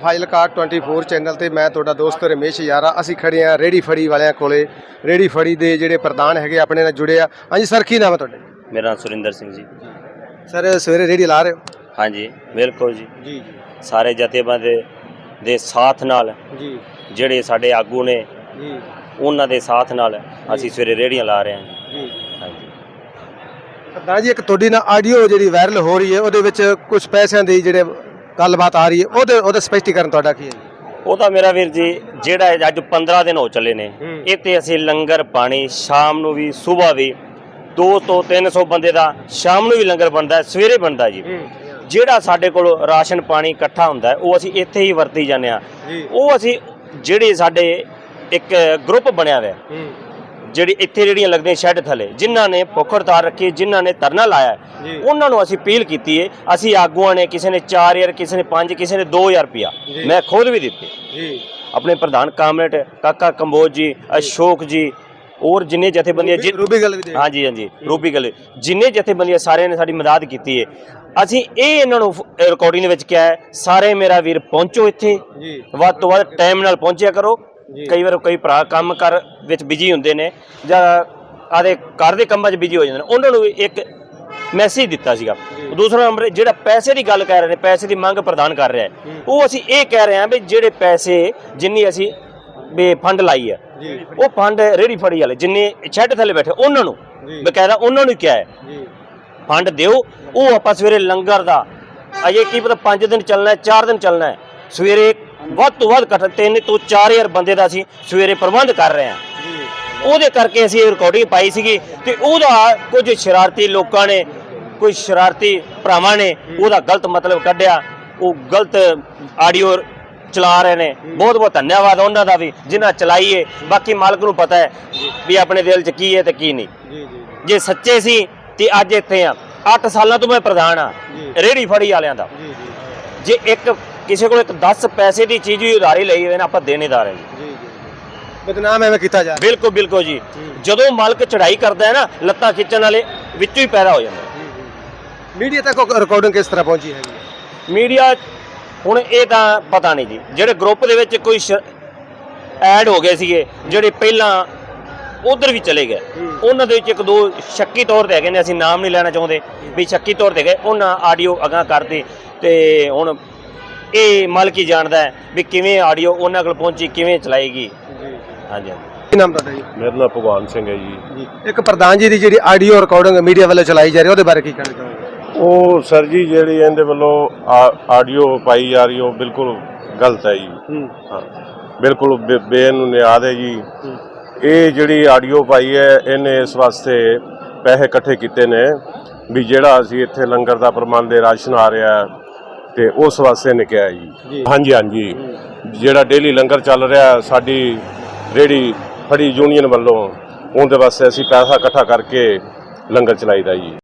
ਫਾਈਲਕਾਰ 24 channel ਤੇ ਮੈਂ ਤੁਹਾਡਾ ਦੋਸਤ ਰਮੇਸ਼ ਯਾਰਾ। ਅਸੀਂ ਖੜੇ ਆ ਰੇੜੀ ਫੜੀ ਵਾਲਿਆਂ ਕੋਲੇ। ਰੇੜੀ ਫੜੀ ਦੇ ਜਿਹੜੇ ਪ੍ਰਧਾਨ ਹੈਗੇ ਆਪਣੇ ਨਾਲ ਜੁੜੇ ਆ। ਹਾਂਜੀ ਸਰ ਕੀ ਨਾਮ ਹੈ ਤੁਹਾਡਾ? ਮੇਰਾ ਨਾਮ ਸੁਰਿੰਦਰ ਸਿੰਘ ਜੀ। ਸਰ ਸਵੇਰੇ ਰੇੜੀ ਲਾ ਰਹੇ ਹੋ? ਹਾਂਜੀ ਬਿਲਕੁਲ ਜੀ। ਜੀ ਸਾਰੇ ਜਥੇਬੰਦ ਦੇ ਸਾਥ ਨਾਲ ਜੀ। ਜਿਹੜੇ ਸਾਡੇ ਆਗੂ ਨੇ ਜੀ। ਉਹਨਾਂ ਦੇ ਸਾਥ ਨਾਲ ਅਸੀਂ ਸਵੇਰੇ ਰੇੜੀਆਂ ਲਾ ਰਹੇ ਹਾਂ ਜੀ। ਜੀ ਹਾਂਜੀ। ਪ੍ਰਧਾਨ ਜੀ ਇੱਕ ਤੁਹਾਡੀ ਨਾ ਆਡੀਓ ਜਿਹੜੀ ਵਾਇਰਲ ਹੋ ਰਹੀ ਹੈ ਉਹਦੇ ਵਿੱਚ ਕੁਝ ਪੈਸਿਆਂ ਦੀ ਜਿਹੜੇ ਗੱਲਬਾਤ ਆ ਰਹੀ ਹੈ। ਉਹਦੇ ਉਹਦਾ ਸਪਸ਼ਟੀਕਰਨ ਤੁਹਾਡਾ ਕੀ ਹੈ ਜੀ? ਉਹ ਤਾਂ ਮੇਰਾ ਵੀਰ ਜੀ ਜਿਹੜਾ ਇਹ ਅੱਜ 15 ਦਿਨ ਹੋ ਚੱਲੇ ਨੇ ਹੂੰ। ਇਹ ਤੇ ਅਸੀਂ ਲੰਗਰ ਪਾਣੀ ਸ਼ਾਮ ਨੂੰ ਵੀ ਸਵੇਰ ਵੀ 2 ਤੋਂ 300 ਬੰਦੇ ਦਾ ਸ਼ਾਮ ਨੂੰ ਵੀ ਲੰਗਰ ਬਣਦਾ ਹੈ ਸਵੇਰੇ ਬਣਦਾ ਜੀ। ਜਿਹੜਾ ਸਾਡੇ ਕੋਲ ਰਾਸ਼ਨ ਪਾਣੀ ਇਕੱਠਾ ਹੁੰਦਾ ਹੈ, ਉਹ ਅਸੀਂ ਇੱਥੇ ਹੀ ਵਰਤੀ ਜਾਂਦੇ ਆ ਜੀ। ਉਹ ਅਸੀਂ ਜਿਹੜੇ ਸਾਡੇ ਇੱਕ ਗਰੁੱਪ ਬਣਿਆ ਹੋਇਆ ਹੈ, ਜਿਹੜੀ ਇੱਥੇ ਜਿਹੜੀਆਂ ਲੱਗਦੀਆਂ ਸ਼ੈੱਡ ਥੱਲੇ ਜਿਨ੍ਹਾਂ ਨੇ ਭੁੱਖ ਹੜਤਾਲ ਰੱਖੀ ਜਿਨ੍ਹਾਂ ਨੇ ਧਰਨਾ ਲਾਇਆ। ਉਹਨਾਂ ਨੂੰ ਅਸੀਂ ਅਪੀਲ ਕੀਤੀ ਹੈ ਅਸੀਂ ਆਗੂਆਂ ਨੇ ਕਿਸੇ ਨੇ 4000 ਕਿਸੇ ਨੇ 5 ਕਿਸੇ ਨੇ 2000 ਰੁਪਿਆ। ਮੈਂ ਖੁਦ ਵੀ ਦਿੱਤੇ। ਜੀ। ਆਪਣੇ ਪ੍ਰਧਾਨ ਕਾਮਰੇਟ ਕਾਕਾ ਕੰਬੋਜ ਜੀ ਅਸ਼ੋਕ ਜੀ ਔਰ ਜਿੰਨੇ ਜਥੇਬੰਦੀਆਂ ਜਿ- ਰੂਬੀ ਗੱਲ ਵੀ ਹਾਂਜੀ ਹਾਂਜੀ ਰੂਬੀ ਗੱਲ। ਜਿੰਨੇ ਜਥੇਬੰਦੀਆਂ ਸਾਰਿਆਂ ਨੇ ਸਾਡੀ ਮਦਦ ਕੀਤੀ ਹੈ ਅਸੀਂ ਇਹ ਇਹਨਾਂ ਨੂੰ ਰਿਕਾਰਡਿੰਗ ਦੇ ਵਿੱਚ ਕਿਹਾ ਸਾਰੇ ਮੇਰਾ ਵੀਰ ਪਹੁੰਚੋ ਇੱਥੇ। ਜੀ। ਵੱਧ ਤੋਂ ਵੱਧ ਟਾਈਮ ਨਾਲ ਪਹੁੰਚਿਆ ਕਰੋ। ਕਈ ਵਾਰ ਕਈ ਭਰਾ ਕੰਮ ਕਰ ਵਿੱਚ ਬਿਜ਼ੀ ਹੁੰਦੇ ਨੇ ਜਾਂ ਆਦੇ ਘਰ ਦੇ ਕੰਮਾਂ 'ਚ ਬਿਜ਼ੀ ਹੋ ਜਾਂਦੇ ਨੇ ਉਹਨਾਂ ਨੂੰ ਵੀ ਇੱਕ ਮੈਸੇਜ ਦਿੱਤਾ ਸੀਗਾ। ਦੂਸਰਾ ਨੰਬਰ ਜਿਹੜਾ ਪੈਸੇ ਦੀ ਗੱਲ ਕਰ ਰਹੇ ਨੇ ਪੈਸੇ ਦੀ ਮੰਗ ਪ੍ਰਦਾਨ ਕਰ ਰਿਹਾ ਹੈ। ਉਹ ਅਸੀਂ ਇਹ ਕਹਿ ਰਹੇ ਹਾਂ ਵੀ ਜਿਹੜੇ ਪੈਸੇ ਜਿੰਨੀ ਅਸੀਂ ਵੀ ਫੰਡ ਲਾਈ ਹੈ ਉਹ ਫੰਡ ਰੇੜੀ ਫੜੀ ਵਾਲੇ ਜਿੰਨੇ ਛੱਡ ਥੱਲੇ ਬੈਠੇ ਉਹਨਾਂ ਨੂੰ। ਬਕਾਇਦਾ ਉਹਨਾਂ ਨੂੰ ਕਿਹਾ ਹੈ। ਫੰਡ ਦਿਓ ਉਹ ਆਪਾਂ ਸਵੇਰੇ ਲੰਗਰ ਦਾ ਅਜੇ ਕੀ ਪਤਾ 5 ਦਿਨ ਚੱਲਣਾ ਹੈ 4 ਦਿਨ ਚੱਲਣਾ ਹੈ। ਸਵੇਰੇ ਵੱਧ ਤੋਂ ਵੱਧ ਘੱਟ 3 ਤੋਂ 4000 ਬੰਦੇ ਦਾ ਅਸੀਂ ਸਵੇਰੇ ਪ੍ਰਬੰਧ ਕਰ ਰਹੇ ਹਾਂ। ਉਹਦੇ ਕਰਕੇ ਅਸੀਂ ਇਹ ਰਿਕਾਰਡਿੰਗ ਪਾਈ ਸੀਗੀ ਤੇ ਉਹਦਾ ਕੁਝ ਸ਼ਰਾਰਤੀ ਲੋਕਾਂ ਨੇ ਕੋਈ ਸ਼ਰਾਰਤੀ ਭਰਾਵਾਂ ਨੇ ਉਹਦਾ ਗਲਤ ਮਤਲਬ ਕੱਢਿਆ। ਉਹ ਗਲਤ ਆਡੀਓ ਚਲਾ ਰਹੇ ਨੇ। ਬਹੁਤ ਬਹੁਤ ਧੰਨਵਾਦ ਉਹਨਾਂ ਦਾ ਵੀ ਜਿਨ੍ਹਾਂ ਚਲਾਈਏ ਬਾਕੀ ਮਾਲਕ ਨੂੰ ਪਤਾ ਹੈ ਵੀ ਆਪਣੇ ਦਿਲ 'ਚ ਕੀ ਹੈ ਤੇ ਕੀ ਨਹੀਂ। ਜੀ ਸੱਚੇ ਸੀ ਤੇ ਅੱਜ ਇੱਥੇ ਆ। 8 ਸਾਲਾਂ ਤੋਂ ਮੈਂ ਪ੍ਰਧਾਨ ਆ। ਰੇੜੀ ਫੜੀ ਵਾਲਿਆਂ ਦਾ। ਜੇ ਇੱਕ ਕਿਸੇ ਕੋਲ ਇੱਕ 10 ਪੈਸੇ ਦੀ ਚੀਜ਼ ਵੀ ਉਧਾਰੀ ਲਈ ਹੋਵੇ ਨਾ ਆਪਾਂ ਦੇਣੇਦਾਰ ਹਾਂ ਜੀ। ਜੀ ਜੀ ਬਦਨਾਮ ਐਵੇਂ ਕੀਤਾ ਜਾ ਬਿਲਕੁਲ ਬਿਲਕੁਲ ਜੀ। ਜਦੋਂ ਮਾਲਕ ਚੜਾਈ ਕਰਦਾ ਹੈ ਨਾ ਲੱਤਾਂ ਖਿੱਚਣ ਵਾਲੇ ਵਿੱਚੋਂ ਹੀ ਪੈਦਾ ਹੋ ਜਾਂਦਾ। ਮੀਡੀਆ ਤੱਕ ਰਿਕਾਰਡਿੰਗ ਕਿਸ ਤਰ੍ਹਾਂ ਪਹੁੰਚੀ ਹੈਗੀ? ਮੀਡੀਆ ਹੁਣ ਇਹ ਤਾਂ ਪਤਾ ਨਹੀਂ ਜੀ। ਜਿਹੜੇ ਗਰੁੱਪ ਦੇ ਵਿੱਚ ਕੋਈ ਐਡ ਹੋ ਗਏ ਸੀਗੇ ਜਿਹੜੇ ਪਹਿਲਾਂ ਉਧਰ ਵੀ ਚਲੇ ਗਏ। ਉਹਨਾਂ ਦੇ ਵਿੱਚ ਇੱਕ ਦੋ ਸ਼ੱਕੀ ਤੌਰ ਤੇ ਹੈਗੇ ਨੇ ਅਸੀਂ ਨਾਮ ਨਹੀਂ ਲੈਣਾ ਚਾਹੁੰਦੇ। ਵੀ ਸ਼ੱਕੀ ਤੌਰ ਤੇ ਗਏ ਉਹਨਾਂ ਆਡੀਓ ਅਗਾਂ ਕਰਤੇ ਤੇ ਹੁਣ ਇਹ ਮਾਲਕ ਹੀ ਜਾਣਦਾ ਹੈ ਵੀ ਕਿਵੇਂ ਆਡੀਓ ਉਹਨਾਂ ਕੋਲ ਪਹੁੰਚੀ ਕਿਵੇਂ ਚਲਾਏਗੀ। ਜੀ ਹਾਂਜੀ ਹਾਂਜੀ। ਕੀ ਨਾਮ ਤੁਹਾਡਾ ਜੀ? ਮੇਰਾ ਨਾਮ ਭਗਵਾਨ ਸਿੰਘ ਹੈ ਜੀ। ਜੀ। ਇੱਕ ਪ੍ਰਧਾਨ ਜੀ ਦੀ ਜਿਹੜੀ ਆਡੀਓ ਰਿਕਾਰਡਿੰਗ ਮੀਡੀਆ ਵੱਲੋਂ ਚਲਾਈ ਜਾ ਰਹੀ ਹੈ ਉਹਦੇ ਬਾਰੇ ਕੀ ਕਹਿਣਾ ਚਾਹੋਗੇ? ਉਹ ਸਰ ਜੀ ਜਿਹੜੀ ਇਹਦੇ ਵੱਲੋਂ ਆਡੀਓ ਪਾਈ ਜਾ ਰਹੀ ਉਹ ਬਿਲਕੁਲ ਗਲਤ ਹੈ ਜੀ। ਹੂੰ। ਬਿਲਕੁਲ ਬੇ- ਬੇਨੁਨਿਆਦ ਹੈ ਜੀ। ਇਹ ਜਿਹੜੀ ਆਡੀਓ ਪਾਈ ਹੈ ਇਹਨੇ ਇਸ ਵਾਸਤੇ ਪੈਸੇ ਇਕੱਠੇ ਕੀਤੇ ਨੇ ਵੀ ਜਿਹੜਾ ਅਸੀਂ ਇੱਥੇ ਲੰਗਰ ਦਾ ਪ੍ਰਬੰਧ ਹੈ ਰਾਸ਼ਨ ਆ ਰਿਹਾ ਹੈ, ਤੇ ਉਸ ਵਾਸਤੇ ਨੇ ਕਿਹਾ ਜੀ। ਹਾਂਜੀ ਹਾਂਜੀ। ਜਿਹੜਾ ਡੇਲੀ ਲੰਗਰ ਚੱਲ ਰਿਹਾ ਸਾਡੀ ਰੇੜੀ ਫੜੀ ਯੂਨੀਅਨ ਵੱਲੋਂ ਉਹਦੇ ਵਾਸਤੇ ਅਸੀਂ ਪੈਸਾ ਇਕੱਠਾ ਕਰਕੇ ਲੰਗਰ ਚਲਾਈਦਾ ਜੀ।